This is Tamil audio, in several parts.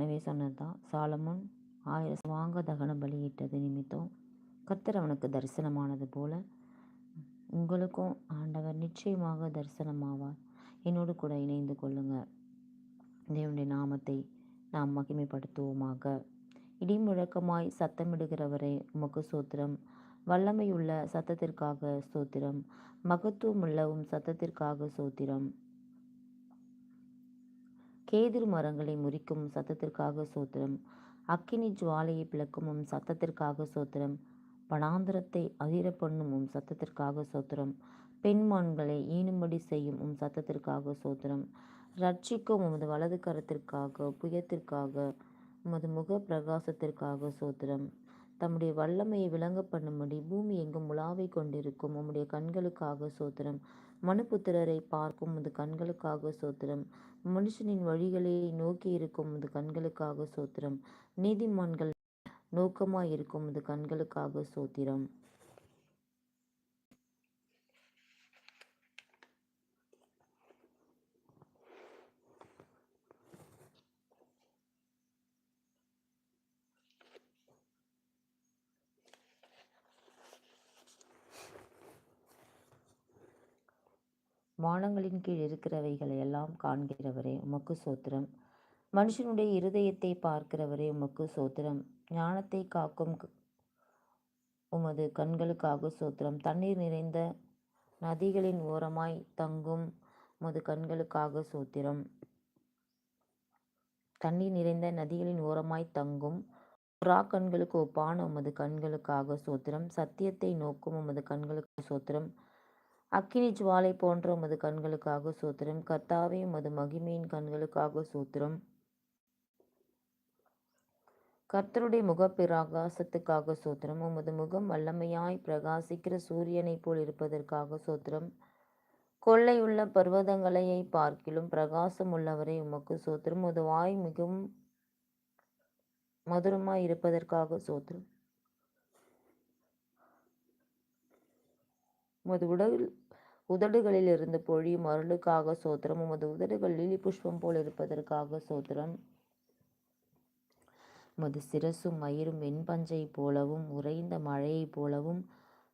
ஏற்கனவே சொன்னது தான் சாலமோன் ஆயிரம் வாங்க தகன பலியிட்டது நிமித்தம் கத்தர் அவனுக்கு தரிசனமானது போல உங்களுக்கும் ஆண்டவர் நிச்சயமாக தரிசனமாவார். என்னோடு கூட இணைந்து கொள்ளுங்க தேவனுடைய நாமத்தை நாம் மகிமைப்படுத்துவோமாக. இடிமுழக்கமாய் சத்தமிடுகிறவரே உமக்கு சோத்திரம். வல்லமையுள்ள சத்தத்திற்காக சோத்திரம். மகத்துவம் உள்ளவும் சத்தத்திற்காக சோத்திரம். கேதிர் மரங்களை முறிக்கும் சத்தத்திற்காக சோத்திரம். அக்கினி ஜுவாலையை பிளக்கும் உம் சத்தத்திற்காக சோத்திரம். பணாந்தரத்தை அதிர பண்ணும் உம் சத்தத்திற்காக சோத்திரம். பெண்மான்களை ஈனும்படி செய்யும் உம் சத்தத்திற்காக சோத்திரம். ரட்சிக்கும் உமது வலது கரத்திற்காக புயத்திற்காக உமது முக பிரகாசத்திற்காக சோத்திரம். தம்முடைய வல்லமையை விளங்க பண்ணும்படி பூமி எங்கும் உலாவை கொண்டிருக்கும். உம்முடைய கண்களுக்காக சோத்திரம். மனுபுத்திரரை பார்க்கும் உது கண்களுக்காக சோத்திரம். மனுஷனின் வழிகளை நோக்கி இருக்கும் உது கண்களுக்காக சோத்திரம். நீதிமான்கள் நோக்கமாயிருக்கும் இருக்கும் கண்களுக்காக சோத்திரம். வானங்களின் கீழ் இருக்கிறவைகளை எல்லாம் காண்கிறவரே உமக்கு சோத்திரம். மனுஷனுடைய இருதயத்தை பார்க்கிறவரே உமக்கு சோத்திரம். ஞானத்தை காக்கும் உமது கண்களுக்காக சோத்திரம். தண்ணீர் நிறைந்த நதிகளின் ஓரமாய் தங்கும் உமது கண்களுக்காக சோத்திரம். தண்ணீர் நிறைந்த நதிகளின் ஓரமாய் தங்கும் புறா கண்களுக்கு ஒப்பான உமது கண்களுக்காக சோத்திரம். சத்தியத்தை நோக்கும் உமது கண்களுக்கு சோத்திரம். அக்கினி ஜுவாலை போன்ற உமது கண்களுக்காக சோத்திரம் கர்த்தாவே உமது மகிமையின் கண்களுக்காக சூத்திரம். கர்த்தருடைய முகப்பிரகாசத்துக்காக சோத்திரம் உமது முகம் வல்லமையாய் பிரகாசிக்கிற சூரியனைப் போல் இருப்பதற்காக சோத்திரம். கொள்ளையுள்ள பர்வதங்களையை பார்க்கிலும் பிரகாசம் உள்ளவரை உமக்கு சோத்திரம். உது வாய் மிகவும் மதுரமாய் இருப்பதற்காக சோத்திரம். உமது உடல் உதடுகளில் இருந்து பொழியும் அருளுக்காக சோத்திரம் உமது உதடுகள் லிலி புஷ்பம் போல் இருப்பதற்காக சோத்திரம். உமது சிரசும் மயிரும் வெண்பஞ்சை போலவும் உறைந்த மழையைப் போலவும்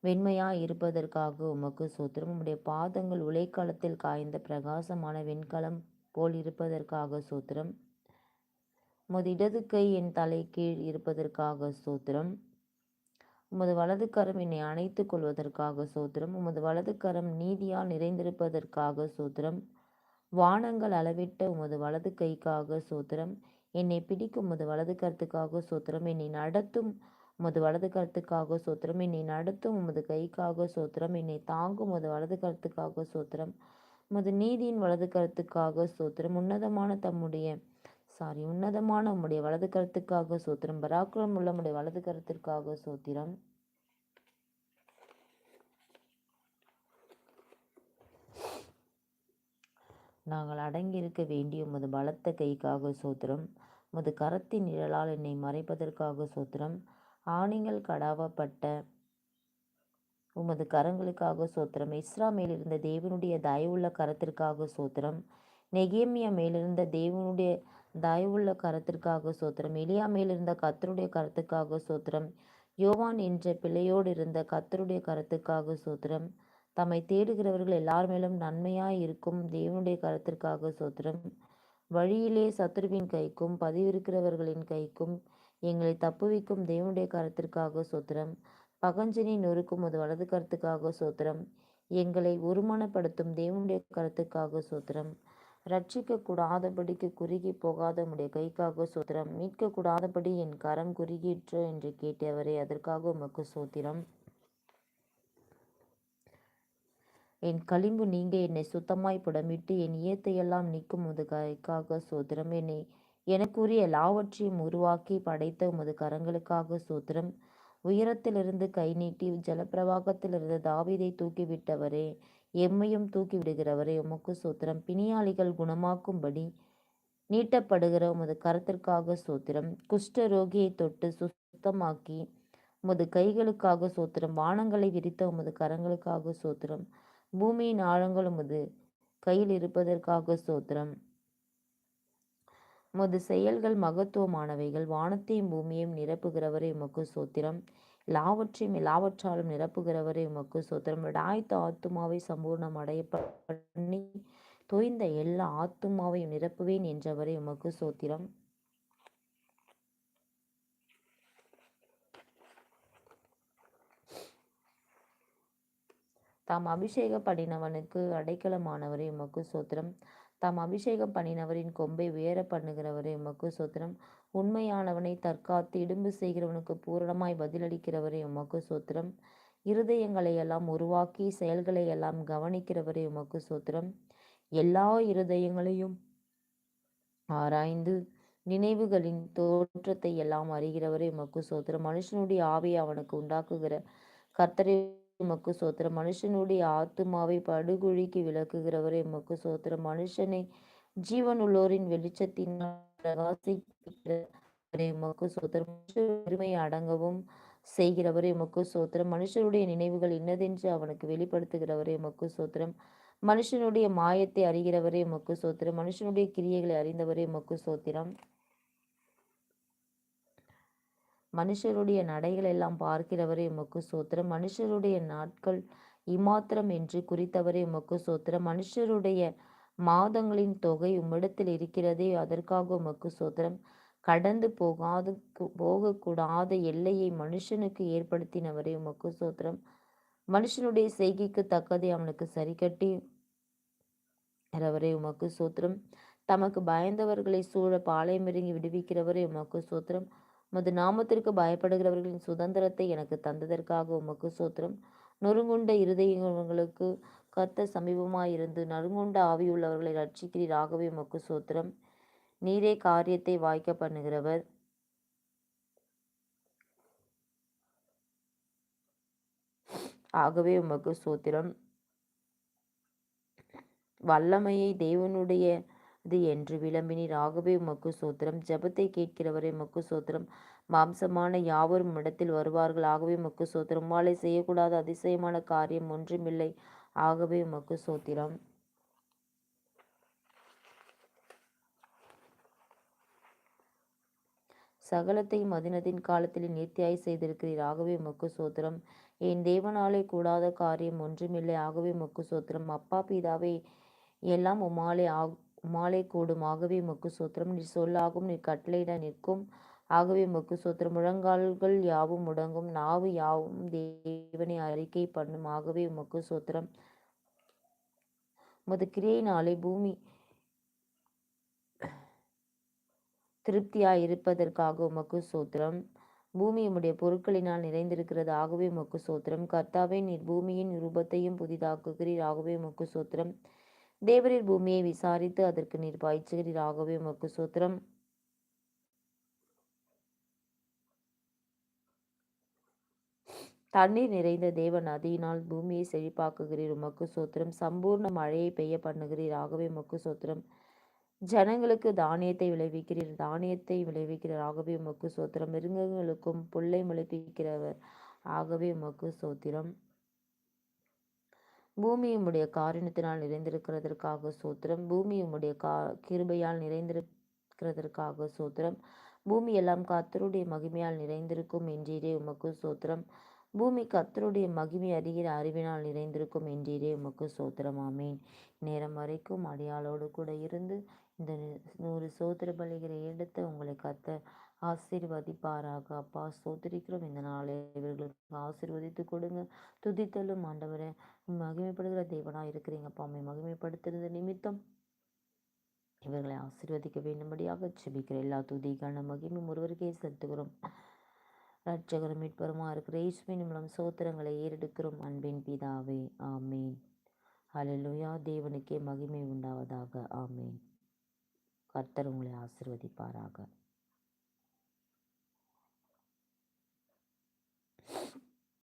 வெண்மையாய் இருப்பதற்காக உமக்கு சோத்திரம். உம்முடைய பாதங்கள் உலைக்களத்தில் காய்ந்த பிரகாசமான வெண்கலம் போல் இருப்பதற்காக சோத்திரம். உமது இடது கை என் தலை கீழ் இருப்பதற்காக சோத்திரம். உமது வலது கரம் என்னை அணைத்துக் கொள்வதற்காக சோத்திரம் உமது வலது கரம் நீதியால் நிறைந்திருப்பதற்காக சோத்திரம். வானங்கள் அளவிட்ட உமது வலது கைக்காக சோத்திரம். என்னை பிடிக்கும் உமது வலது கருத்துக்காக சோத்திரம். என்னை நடத்தும் உமது வலது கருத்துக்காக சோத்திரம். என்னை நடத்தும் உமது கைக்காக சோத்திரம். என்னை தாங்கும் உமது வலது கருத்துக்காக சோத்திரம். உமது நீதியின் வலது கருத்துக்காக சோத்திரம். உன்னதமான தம்முடைய சாரி உன்னதமான உம்முடைய வலது கருத்துக்காக சோத்திரம் பராக்கிரம் உள்ள உம்முடைய வலது கருத்திற்காக சோத்திரம். நாங்கள் அடங்கியிருக்க வேண்டிய உமது பலத்த கைக்காக சோத்திரம் உமது கரத்தின் நிழலால் என்னை மறைப்பதற்காக சோத்திரம். ஆணிகள் கடாவப்பட்ட உமது கரங்களுக்காக சோத்திரம். இஸ்ரா மேலிருந்த தேவனுடைய தயவுள்ள கரத்திற்காக சோத்திரம். நெகேமியா மேலிருந்த தேவனுடைய தயவுள்ள கரத்திற்காக சோத்திரம். எலியா மேலிருந்த கத்தருடைய கரத்துக்காக சோத்திரம். யோவான் என்ற பிள்ளையோடு இருந்த கத்தருடைய கரத்துக்காக சோத்திரம். தம்மை தேடுகிறவர்கள் எல்லார் மேலும் நன்மையாய் இருக்கும் தேவனுடைய கரத்திற்காக சோத்திரம். வழியிலே சத்ருவின் கைக்கும் பதிவிருக்கிறவர்களின் கைக்கும் எங்களை தப்புவிக்கும் தேவனுடைய கரத்திற்காக சோத்திரம். பகஞ்சனை நொறுக்கும் அது வலது கருத்துக்காக சோத்திரம். எங்களை ஒருமனப்படுத்தும் தேவனுடைய கருத்துக்காக சோத்திரம். ரட்சிக்க கூடாதபடிக்கு குறுகி போகாத உம்முடைய கைக்காக சோத்திரம். மீட்கக்கூடாதபடி என் கரம் குறுகிற்று என்று கேட்டவரே அதற்காக உமக்கு சோத்திரம். என் களிம்பு நீங்க என்னை சுத்தமாய் புடமிட்டு என் ஈயத்தையெல்லாம் நீக்கும் உமது கைக்காக சோத்திரம். என்னை எனக்குரிய எல்லாவற்றையும் உருவாக்கி படைத்த உமது கரங்களுக்காக சோத்திரம். உயரத்திலிருந்து கை நீட்டி ஜலப்பிரவாகத்திலிருந்து தாவிதை தூக்கிவிட்டவரே எம்மையும் தூக்கி விடுகிறவரை உமக்கு சூத்திரம். பிணியாளிகள் குணமாக்கும்படி நீட்டப்படுகிற உமது கரத்திற்காக சூத்திரம். குஷ்ட ரோகியை தொட்டு சுத்தமாக்கி உமது கைகளுக்காக சோத்திரம். வானங்களை விரித்த உமது கரங்களுக்காக சோத்திரம். பூமியின் ஆழங்கள் உமது கையில் இருப்பதற்காக சோத்திரம். உமது செயல்கள் மகத்துவமானவைகள். வானத்தையும் பூமியையும் நிரப்புகிறவரை உமக்கு சூத்திரம். எல்லாவற்றையும் எல்லாவற்றாலும் நிரப்புகிறவரை உமக்கு சோத்திரம் ஆயத்த ஆத்துமாவை சம்பூர்ணம் அடைய பண்ணி தொய்ந்த எல்லா ஆத்துமாவையும் நிரப்புவேன் என்றவரை உமக்கு சோத்திரம் தாம் அபிஷேகம் பண்ணினவனுக்கு அடைக்கலமானவரை உமக்கு சோத்திரம் தாம் அபிஷேகம் பண்ணினவரின் கொம்பை உயர பண்ணுகிறவரை உமக்கு சோத்திரம் உண்மையானவனை தற்காத்து இடும்பு செய்கிறவனுக்கு பூரணமாய் பதிலளிக்கிறவரே உமக்கு சோத்திரம் இருதயங்களை எல்லாம் உருவாக்கி செயல்களை எல்லாம் கவனிக்கிறவரே உமக்கு சோத்திரம் எல்லா இருதயங்களையும் ஆராய்ந்து நினைவுகளின் தோற்றத்தை எல்லாம் அறிகிறவரே உமக்கு சோத்திரம் மனுஷனுடைய ஆவியை அவனுக்கு உண்டாக்குகிற கர்த்தரை உமக்கு சோத்திரம் மனுஷனுடைய ஆத்துமாவை படுகுழிக்கு விளக்குகிறவரே உமக்கு சோத்திரம் மனுஷனை ஜீவன் உள்ளோரின் வெளிச்சத்தினால் பிரகாசிக்கிற உமக்கு சோத்திரம் பெருமை அடங்கவும் செய்கிறவரே எமக்கு சோத்திரம் மனுஷருடைய நினைவுகள் இன்னதென்று அவனுக்கு வெளிப்படுத்துகிறவரே எமக்கு சோத்திரம் மனுஷனுடைய மாயத்தை அறிகிறவரே உமக்கு சோத்திரம் மனுஷனுடைய கிரியைகளை அறிந்தவரே உமக்கு சோத்திரம் மனுஷருடைய நடைகள் எல்லாம் பார்க்கிறவரே உமக்கு சோத்திரம் மனுஷருடைய நாட்கள் இமாத்திரம் என்று குறித்தவரே உமக்கு சோத்திரம் மனுஷருடைய மாதங்களின் தொகை உம்மிடத்தில் இருக்கிறதே அதற்காக உமக்கு சோத்திரம். கடந்து போகாது போகக்கூடாத எல்லையை மனுஷனுக்கு ஏற்படுத்தினவரே உமக்கு சோத்திரம். மனுஷனுடைய செய்கைக்கு தக்கதை அவனுக்கு சரி கட்டி உமக்கு சோத்திரம். தமக்கு பயந்தவர்களை சூழ பாளையமிறங்கி விடுவிக்கிறவரே உமக்கு சோத்திரம். உமது நாமத்திற்கு பயப்படுகிறவர்களின் சுதந்திரத்தை எனக்கு தந்ததற்காக உமக்கு சோத்திரம். நொறுங்குண்ட இருதயங்களுக்கு கர்த்த சமீபமாயிருந்து நறுங்குண்ட ஆவியுள்ளவர்களை ரட்சிக்கிறீராகவே உமக்கு சோத்திரம் நீரே காரியத்தை வாய்க்க பண்ணுகிறவர். ஆகவே உமக்கு சூத்திரம் வல்லமையை தேவனுடைய இது என்று விளம்பினீர். ஆகவே உமக்கு சூத்திரம் ஜபத்தை கேட்கிறவரே உமக்கு சோத்திரம் மாம்சமான யாவரும் இடத்தில் வருவார்கள். ஆகவே உமக்கு சோத்திரம் வாழை செய்யக்கூடாத அதிசயமான காரியம் ஒன்றுமில்லை. ஆகவே உமக்கு சோத்திரம். சகலத்தையும் மதினத்தின் காலத்தில் நீர்த்தியாய் செய்திருக்கிறீர். ஆகவே முக்கு சோத்திரம். என் தேவனாலே கூடாத காரியம் ஒன்றுமில்லை. ஆகவே முக்கு சோத்திரம். அப்பா பிதாவே எல்லாம் உமாலே ஆ உமாலே கூடும். ஆகவே முக்கு சோத்திரம். நீ சொல்லாகும் நீ கட்டளையிட நிற்கும். ஆகவே மொக்கு சோத்திரம். முழங்கால்கள் யாவும் முடங்கும். நாவு யாவும் தேவனை அறிக்கை பண்ணும். ஆகவே மொக்கு சோத்திரம். உமது நாளை பூமி திருப்தியாய் இருப்பதற்காக உமக்கு சோத்திரம். பூமி உம்முடைய பொருட்களினால் நிறைந்திருக்கிறது. ஆகவே உமக்கு சோத்திரம். கர்த்தாவே நீர் பூமியின் ரூபத்தையும் புதிதாக்குகிறீர். ஆகவே உமக்கு சோத்திரம். தேவரீர் பூமியை விசாரித்து அதற்கு நீர் பாய்ச்சுகிறீர். ஆகவே உமக்கு சோத்திரம். தண்ணீர் நிறைந்த தேவ நதியினால் பூமியை செழிப்பாக்குகிறீர் உமக்கு சோத்திரம். சம்பூர்ண மழையை பெய்ய பண்ணுகிறீர் ஆகவே உமக்கு சோத்திரம். ஜனங்களுக்கு தானியத்தை விளைவிக்கிறீர் தானியத்தை விளைவிக்கிறார் ஆகவே உமக்கு சோத்திரம். மிருகங்களுக்கும் புல்லை முளைப்பிக்கிறவர் ஆகவே உமக்கு சோத்திரம். பூமி உம்முடைய காரணத்தினால் நிறைந்திருக்கிறதற்காக சோத்திரம். பூமி உம்முடைய கா கிருபையால் நிறைந்திருக்கிறதற்காக சோத்திரம். பூமி எல்லாம் கத்தருடைய மகிமையால் நிறைந்திருக்கும் என்றீரே உமக்கு சோத்திரம். பூமி கத்தருடைய மகிமை அறிகிற அறிவினால் நிறைந்திருக்கும் என்றீரே உமக்கு சோத்திரமாமேன் நேரம் வரைக்கும் அடியாளோடு கூட இருந்து இந்த நூறு சோத்திர பலிகளை எடுத்து உங்களை கத்த ஆசீர்வதிப்பாராக. அப்பா சோத்திரிக்கிறோம் இந்த நாளை இவர்களுக்கு ஆசீர்வதித்து கொடுங்க. துதித்தலும் ஆண்டவரை மகிமைப்படுகிற தேவனாக இருக்கிறீங்கப்பா அம்மை மகிமைப்படுத்துறது நிமித்தம் இவர்களை ஆசீர்வதிக்க வேண்டும்படியாக செபிக்கிற எல்லா துதிக்கான மகிமையும் ஒருவருக்கே செலுத்துகிறோம். ரட்சகரும் மீட்பருமா இருக்கிற ஈஸ்வின் மூலம் சோத்திரங்களை ஏறெடுக்கிறோம் அன்பின் பிதாவே. ஆமேன். அலலுயா தேவனுக்கே மகிமை உண்டாவதாக. ஆமேன். கர்த்தர் உங்களை ஆசிர்வதிப்பாராக.